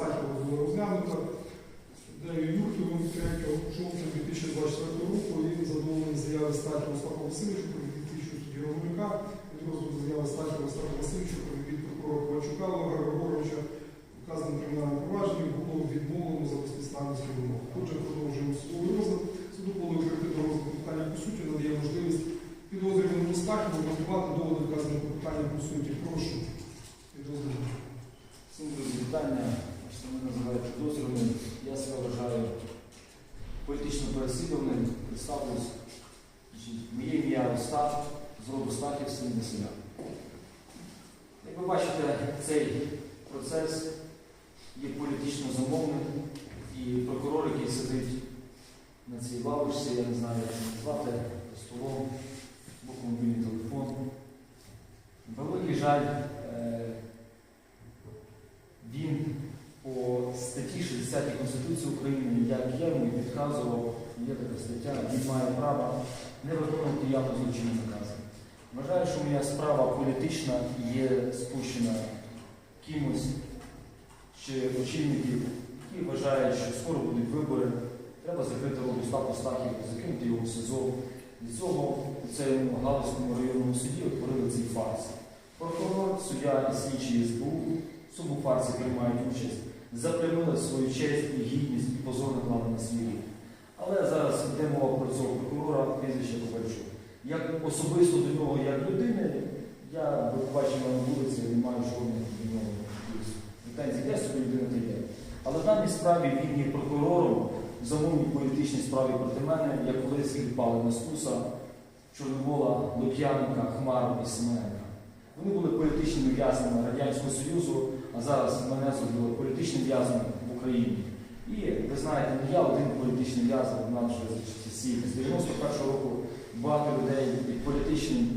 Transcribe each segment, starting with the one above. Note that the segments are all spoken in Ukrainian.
заява було була розглянута. Суддею Юрківим 3 жовтня 2024 року і задоволений заяви Стахіва Остапа Васильовича про слідчого судді від розгляду заяви Стахіва Остапа Васильовича про від прокурора Ковальчука Олега Григоровича вказаним кримінальним провадженням було відмовлено за безпідставністю вимог. Що мене називають підозрюваним. Я себе вважаю політично переслідуваним. Представлюсь. Моє ім'я Остап, з роду Стахів, син Василя. Як ви бачите, цей процес є політично замовним. І прокурор, який сидить на цій лавочці, я не знаю, як його назвати, столом, був мобільний телефон. Великий жаль, е, він по статті 60 Конституції України, як я йому підказував, є така стаття, він має право не виконувати явно злочинні накази. Вважаю, що моя справа політична є спущена кимось чи очільників, які вважають, що скоро будуть вибори, треба закрити рот Остапу Стахів, закинути його в СИЗО. Від цього у цьому Галицькому районному суді утворили цей фарс. Прокурор, суддя і слідчий СБУ в фарсі приймають участь, запрямили свою честь і гідність і позор наклали на свій рік. Але зараз йде мова про цього прокурора прізвища Ковальчук. Як особисто до нього, як людини, я ви на вулиці, не маю жодних до нього претензій. Я собі людина та є. Але в даній справі він є прокурором в замовній політичній справі проти мене, як колись кліпали на Стуса, Чорновола, Лук'яненка, Хмару і Семененка. Вони були політичними в'язнями Радянського Союзу, зараз мене зробили політичним в'язнем в Україні. І ви знаєте, не я один політичний в'язень, в нас вже з часів з 91 року багато людей під політичним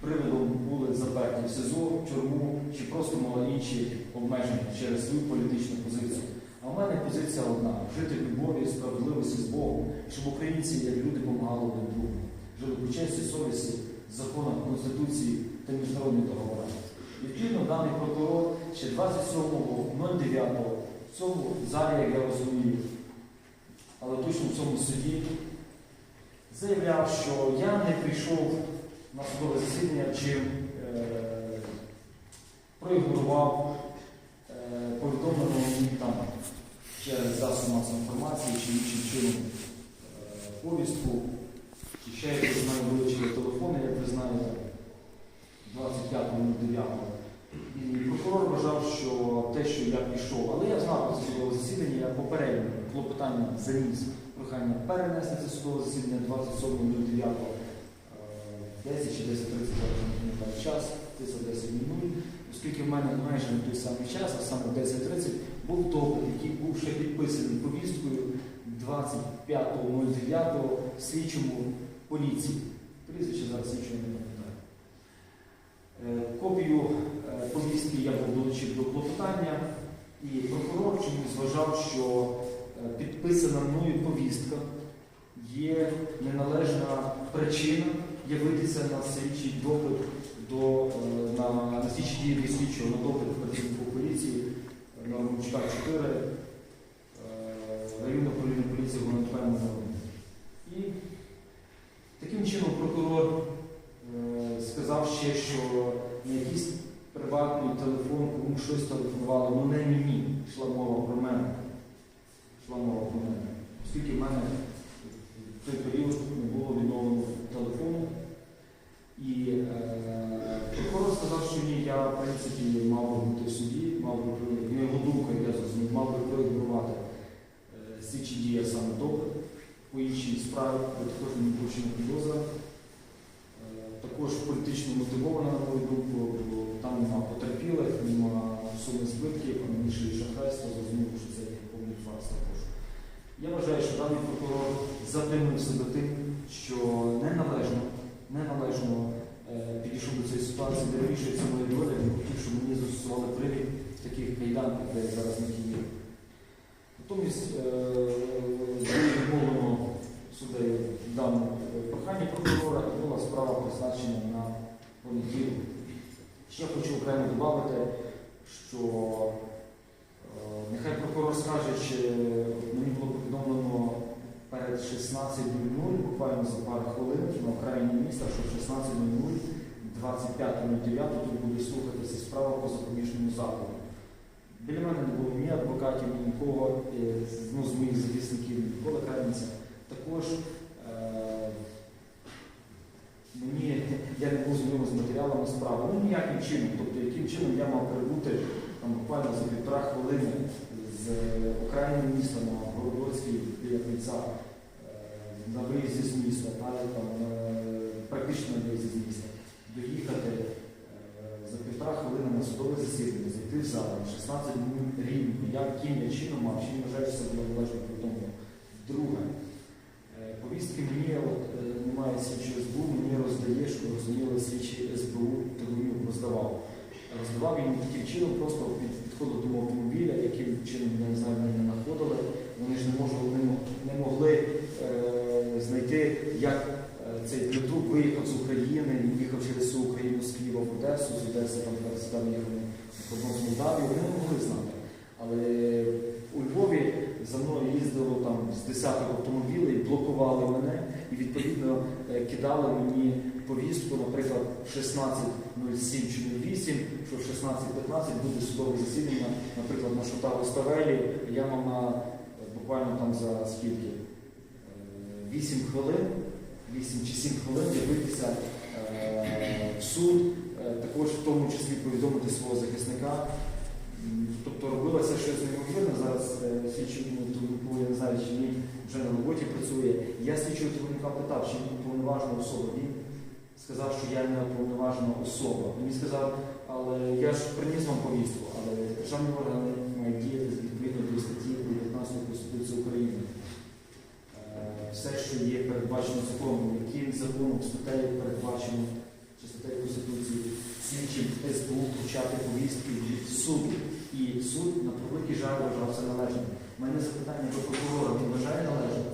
приводом були заперті в СИЗО, в тюрму чи просто мали інші обмеження через свою політичну позицію. А в мене позиція одна жити в любові, справедливості з Богом, щоб українці, як люди, допомагали один другому, жили по честі, совісті, законах, Конституції та міжнародних договорах. Відповідно, даний прокурор ще 27.09 в цьому залі, як я розумію, але точно в цьому суді, заявляв, що я не прийшов на судове засідання, чим е, проігнорував е, повідомлену мені там через засоб масової інформації чи іншим чином е, повістку, чи ще якось мене вилучили телефони, як ви знаєте, 25.09. І прокурор вважав, що те, що я пішов, але я знав про судове засідання, я попередньо клопотання заніс прохання перенести це судове засідання 27.09, е, 10 чи 10.30 зараз час, це 10.00, оскільки в мене майже на той самий час, а саме 10.30, був допит, який був ще підписаний повісткою 25.09 слідчому поліції. Прізвище зараз слідчого не пам'ятаю. Е, Копію е, повістки я був долучив до клопотання, і прокурор чомусь зважав, що е, підписана мною повістка є неналежна причина явитися на слідчий допит до, е, на, на слідчі дії слідчого на допит працівнику поліції е, на Ромчука 4 е, районного управління поліції Гуманітарного району. І таким чином прокурор сказав ще, що на якийсь приватний телефон щось телефонувало, ну не мені, йшла мова про мене. Йшла мова про мене. Оскільки в мене в той період не було відновлено телефону. І е, прокурор сказав, що ні, я в принципі мав би бути в суді, мав би на його думка, я зрозумів, мав би проігнорувати е, слідчі дії, а саме допит по іншій справі, де також мені вручена підозра. Ще хочу окремо додати, що е, нехай прокурор скаже, чи мені було повідомлено перед 16.00, буквально за пару хвилин на окраїні міста, що в 16.00 тут буде слухатися справа по запобіжному заходу. Біля мене не було ні адвокатів, ні нікого, е, ну, з моїх завісників ніколи крайниця. Також я не був знайомий з матеріалами справи. Ну ніяким чином. Тобто, яким чином я мав прибути там буквально за півтора хвилини з окраїни міста на Городоцькій біля кільця е, на виїзді з міста, далі там е, практично на виїзді з міста, доїхати е, за півтора хвилини на судове засідання, зайти в зал, 16 днів рівно, як ким я чином мав, чим вважаю себе належно повідомлено. Друге, е, повістки мені, от е, немає слідчого СБУ, мені роздає, щоб розуміли, слідчий СБУ Тигунюк роздавав. Роздавав він таким чином, просто підходив до автомобіля, яким чином, не знаю, мене знаходили. Вони ж не, можу, не, мо- не могли е, знайти, як е, цей Петрук виїхав з України, він їхав через всю Україну з Києва в Одесу, з Одеси там сюди кордон з Молдавією, вони не могли знати. Але у Львові за мною їздило там з десяток автомобілів, блокували мене і відповідно е, кидали мені повістку, наприклад, в 16.07 чи 08, що в 16.15 буде судове засідання, наприклад, на Шотаву Ставелі. Я мав на е, буквально там за скільки? Е, 8 хвилин, 8 чи 7 хвилин з'явитися е, в суд, е, також в тому числі повідомити свого захисника. Тобто робилося щось неймовірне. Зараз е, слідчий я не знаю, чи він вже на роботі працює. Я слідчого Тулука питав, чи він уповноважена особа. Він сказав, що я не уповноважена особа. Він сказав, але я ж приніс вам повістку, але державні органи мають діяти відповідно до статті 19 Конституції України. Е, Все, що є передбачено законом, яким законом, статтею передбачено, чи статтею Конституції, слідчим СБУ вручати повістки від суду. І суд на превеликий жаль вважав це належним. У мене запитання до прокурора не вважає належним.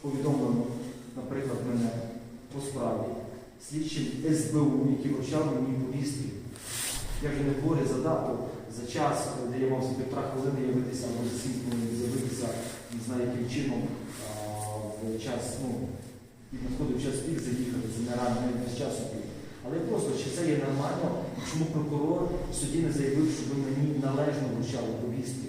Повідомлено, наприклад, мене по справі слідчим СБУ, які вручали мені повістки. Я вже не говорю за дату, за час, де я мав за півтора хвилини явитися або за сім хвилин з'явитися, не знаю, яким чином в час, ну, і час пік заїхати, це не рано, не без часу пік. Але просто чи це є нормально, чому прокурор в суді не заявив, що ви мені належно вручали повістки?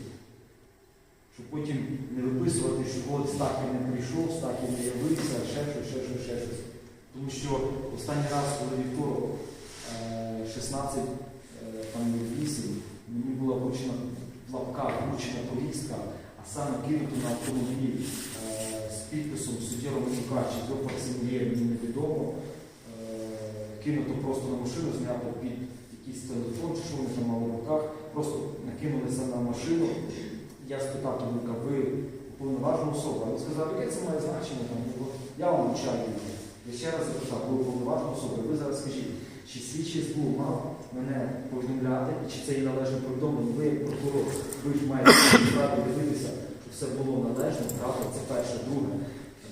Щоб потім не виписувати, що от Стахів не прийшов, Стахів не явився, ще щось, ще щось, ще щось. Тому що останній раз, коли вівторок е, 16 е, там 8, мені була вручена в лапках вручена повістка, а саме кинуто на автомобіль е, з підписом судді Романюка, чи до Факсимілія мені невідомо. Е, Кинуто просто на машину, знято під якийсь телефон, чи що вони там мали в руках, просто накинулися на машину. Я спитав Томука, ви уповноважена особа? Він сказав, яке це має значення, там, я вам. Я ще раз запитав, ви уповноважена особа, ви зараз скажіть, чи слідчий СБУ мав мене повідомляти, і чи це є належне повідомлення? Ви, як прокурор, ви ж маєте право дивитися, щоб все було належно, правда, це перше, друге.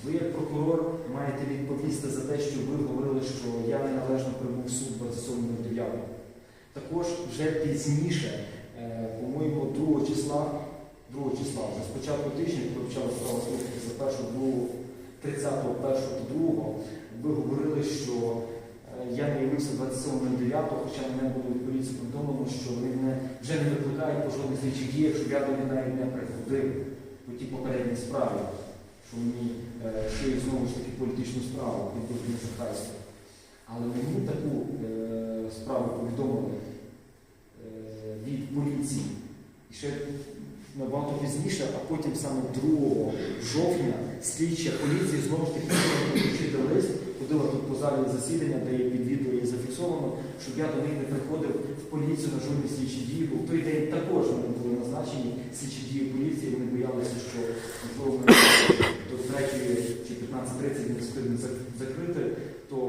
Ви, як прокурор, маєте відповісти за те, що ви говорили, що я неналежно прибув в суд 27.09. Також вже пізніше, е, по-моєму, 2 числа, 2 числа, вже з початку тижня, коли почала справа слухатися з 1 2 30 1 до 2 ви говорили, що е, я не явився 27.09, хоча мене було від поліції повідомлено, що вони мене вже не викликають по жодних слідчих діях, щоб я до них навіть не приходив по тій попередній справі, що мені ще й знову ж таки політичну справу під шахрайство. Але мені таку е, справу повідомили е, від поліції. І ще набагато пізніше, а потім саме 2 жовтня слідча поліції знову ж таки вручити лист, ходила тут по залі засідання, де відео є зафіксовано, щоб я до них не приходив в поліцію на жодні слідчі дії, бо в той день також вони були назначені слідчі дії поліції, вони боялися, що можливо до 3 чи 15.30 не встигне закрити, то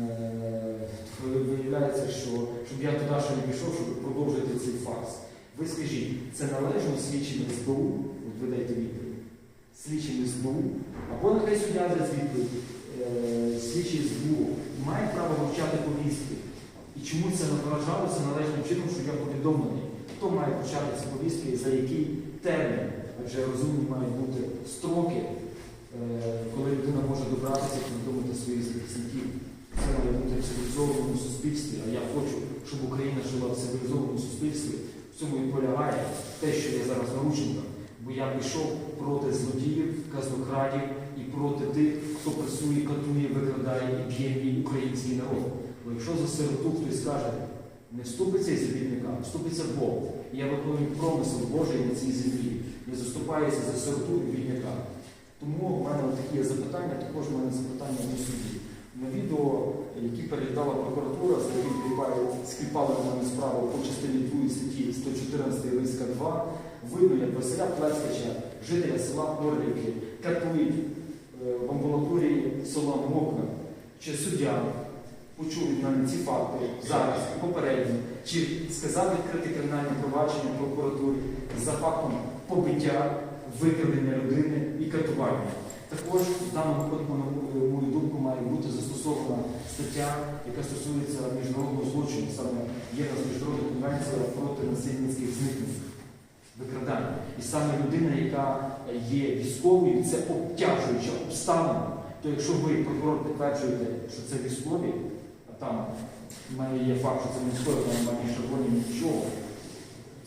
е, виявляється, що щоб я туди ще не пішов, щоб продовжити цей фарс. Ви скажіть, це належно слідчим СБУ, от ви дайте відповідь, слідчим СБУ, або нехай суддя дасть відповідь, е, слідчий СБУ має право вивчати повістки. І чому це не виражалося належним чином, що я повідомлений? хто має почати ці повістки і за який термін, адже розумні мають бути строки, е, коли людина може добратися і повідомити своїх захисників. Це має бути в цивілізованому суспільстві, а я хочу, щоб Україна жила в цивілізованому суспільстві. В цьому і полягає те, що я зараз наручниках. Бо я пішов проти злодіїв, казнокрадів і проти тих, хто працює, катує, викрадає і б'є мій український народ. Бо якщо за сироту хтось скаже, не вступиться із бідника, вступиться Бог. І я виконую промисел Божий на цій землі, не заступається за сироту і бідника. Тому в мене такі запитання, також в мене запитання до судді. На відео, які переглядала прокуратура, з скліпали на мене справу по частині 2 статті 114 Лиська 2, видно, як Василя Плескача, жителя села Орлівки, катують амбулаторії села чи суддя почув від мене ці факти зараз, попередньо, чи сказав відкрити кримінальне провадження прокуратурі за фактом побиття, викрадення людини і катування. Також в даному випадку, на мою- думку, має бути застосована стаття, яка стосується міжнародного злочину, саме є нас міжнародна конвенція проти насильницьких зникнень, викрадання. І саме людина, яка є військовою, це обтяжуюча обставина. То якщо ви, прокурор, підтверджуєте, що це військові, а там в мене є факт, що це військові, там немає ні нічого.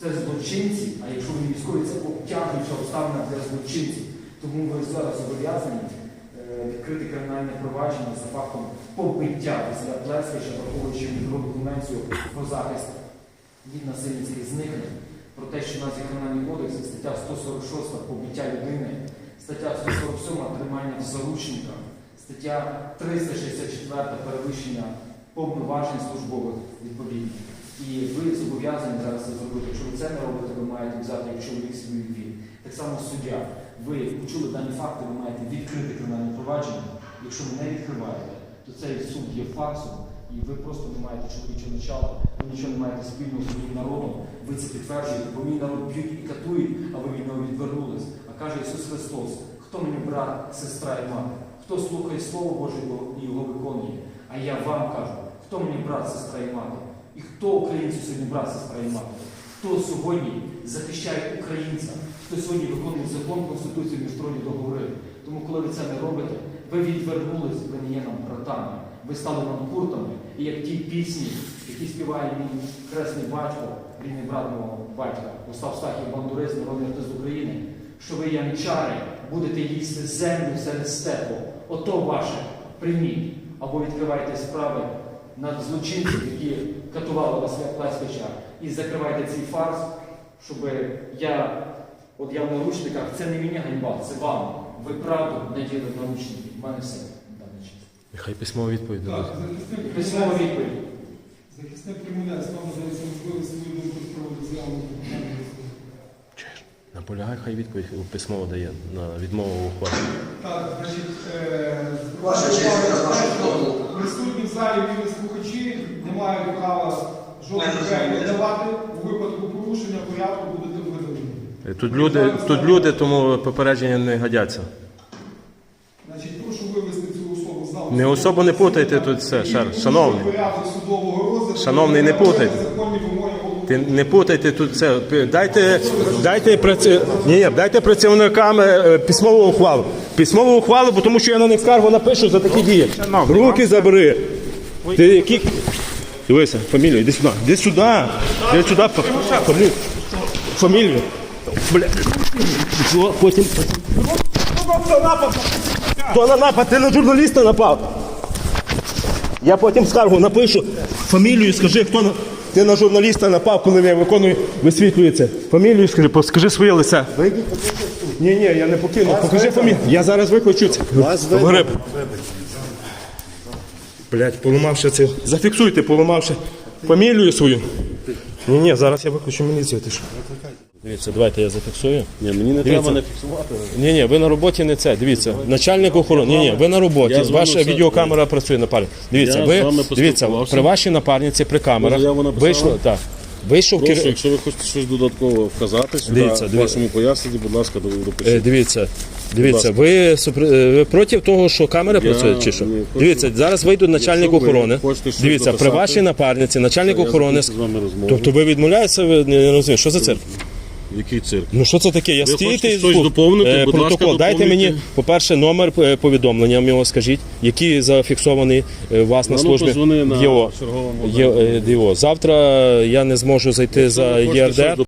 Це злочинці, а якщо вони військові, це обтяжуюча обставина для злочинців. Тому ви зараз зобов'язані е, відкрити кримінальне провадження за фактом побиття після Плескача, враховуючи міжнародну конвенцію про захист від насильницьких зникнень, про те, що у нас є кримінальний кодекс, стаття 146 побиття людини, стаття 147 тримання в заручниках, стаття 364 перевищення повноважень службових відповідно. І ви зобов'язані зараз це зробити. Якщо ви це не робите, ви маєте взяти як чоловік свій відвід. Так само суддя. Ви почули дані факти, ви маєте відкрити кримінальне провадження. Якщо ви не відкриваєте, то цей суд є фарсом, і ви просто не маєте чоловічого начала, ви нічого не маєте спільного з своїм народом. Ви це підтверджуєте, бо мій народ б'ють і катують, а ви від нього відвернулись. А каже Ісус Христос, хто мені брат, сестра і мати? Хто слухає Слово Боже і його виконує? А я вам кажу, хто мені брат, сестра і мати? І хто українцю сьогодні брат, сестра і мати? Хто сьогодні захищає українця? Хто сьогодні виконує закон, Конституцію, міжнародні договори? Тому, коли ви це не робите, ви відвернулись, ви не є нам братами. Ви стали нам куртами. І як ті пісні, які співає мій хресний батько, рідний брат мого батька, Остап Стахів Бандурист, народний артист України, що ви, яничари, будете їсти землю серед степу. Ото ваше прийміть. Або відкривайте справи над злочинців, які катували вас як Плескача, і закривайте цей фарс, щоб я, от я в наручниках, це не мені ганьба, це вам. Ви правду наділи в наручники. В мене все на даний час. Нехай письмова відповідь Так, дадуть. захисник Письмова відповідь. захисник Кремінець, вам надається можливість свою думку з приводу заяви. Наполягай, хай відповідь письмово дає на відмову ухвалі. Так, значить, е, Ваша честь, присутні в залі вільні слухачі не мають права жодних зрозуміло. давати. У випадку порушення порядку будете видалені. Тут люди, тут люди, тому попередження не годяться. Значить, прошу вивести цю особу з залу. Не особу не путайте тут все, шар- шановний. порядок судового розгляду. Шановний, не путайте. Ти не путайте тут це. Дайте, дайте, праці... ні, дайте працівникам е, письмову ухвалу. Письмову ухвалу, бо тому що я на них скаргу напишу за такі дії. Руки забери. Ти які. Дивися, фамілію, іди сюди. Іди сюди. Іди сюди. Фамілію. Фамілію. Бля. Що, Потім. Хто на напад? Ти на журналіста напав. Я потім скаргу напишу. Фамілію скажи, хто на. Ти на журналіста напав, коли я виконую, висвітлюю це. Фамілію скажи, скажи своє лице. Ні, ні, я не покину. Покажи фамілію. Я зараз викличу це. Гриб. Блять, поламавши це. Зафіксуйте, поламавши фамілію свою. Ні, ні, зараз я виключу міліцію. Ти що? Дивіться, давайте я зафіксую. Ні, мені не Дивіться. треба не фіксувати. Ні, ні, ви на роботі не це. Дивіться, начальник охорони. Ні, ні, ви на роботі. Я з вами Ваша все- відеокамера працює на парі. Дивіться, Я з ви вами дивіться поспілкувався. при вашій напарниці при камерах заяву написали? вийшло так. Вийшов Прошу, кер... якщо ви хочете щось додатково вказати сюди, Дивіться, в дивіться. вашому поясненні, будь ласка, до- Е, допишіть. Дивіться, дивіться, ви, супр- е, ви проти того, що камера Я працює, чи що? не хочу. Дивіться, зараз вийде начальник Якщо ви охорони. хочете щось Дивіться, при дописати, вашій напарниці, начальник Я охорони. закінчу з вами розмову. Тобто ви відмовляєтеся, ви не розумієте, що за цирк? Який цирк? Ну що це таке? Я Ви стійте хочете і щось доповнити? Е, Будь протокол. ласка, Дайте доповнюйте. мені, по-перше, номер е, повідомлення його скажіть, який зафіксований е, у вас на А ну, службі позвони на ЄО. черговому Є- е, ДІО. Завтра я не зможу зайти Якщо за ви хочете щось ЄРДР.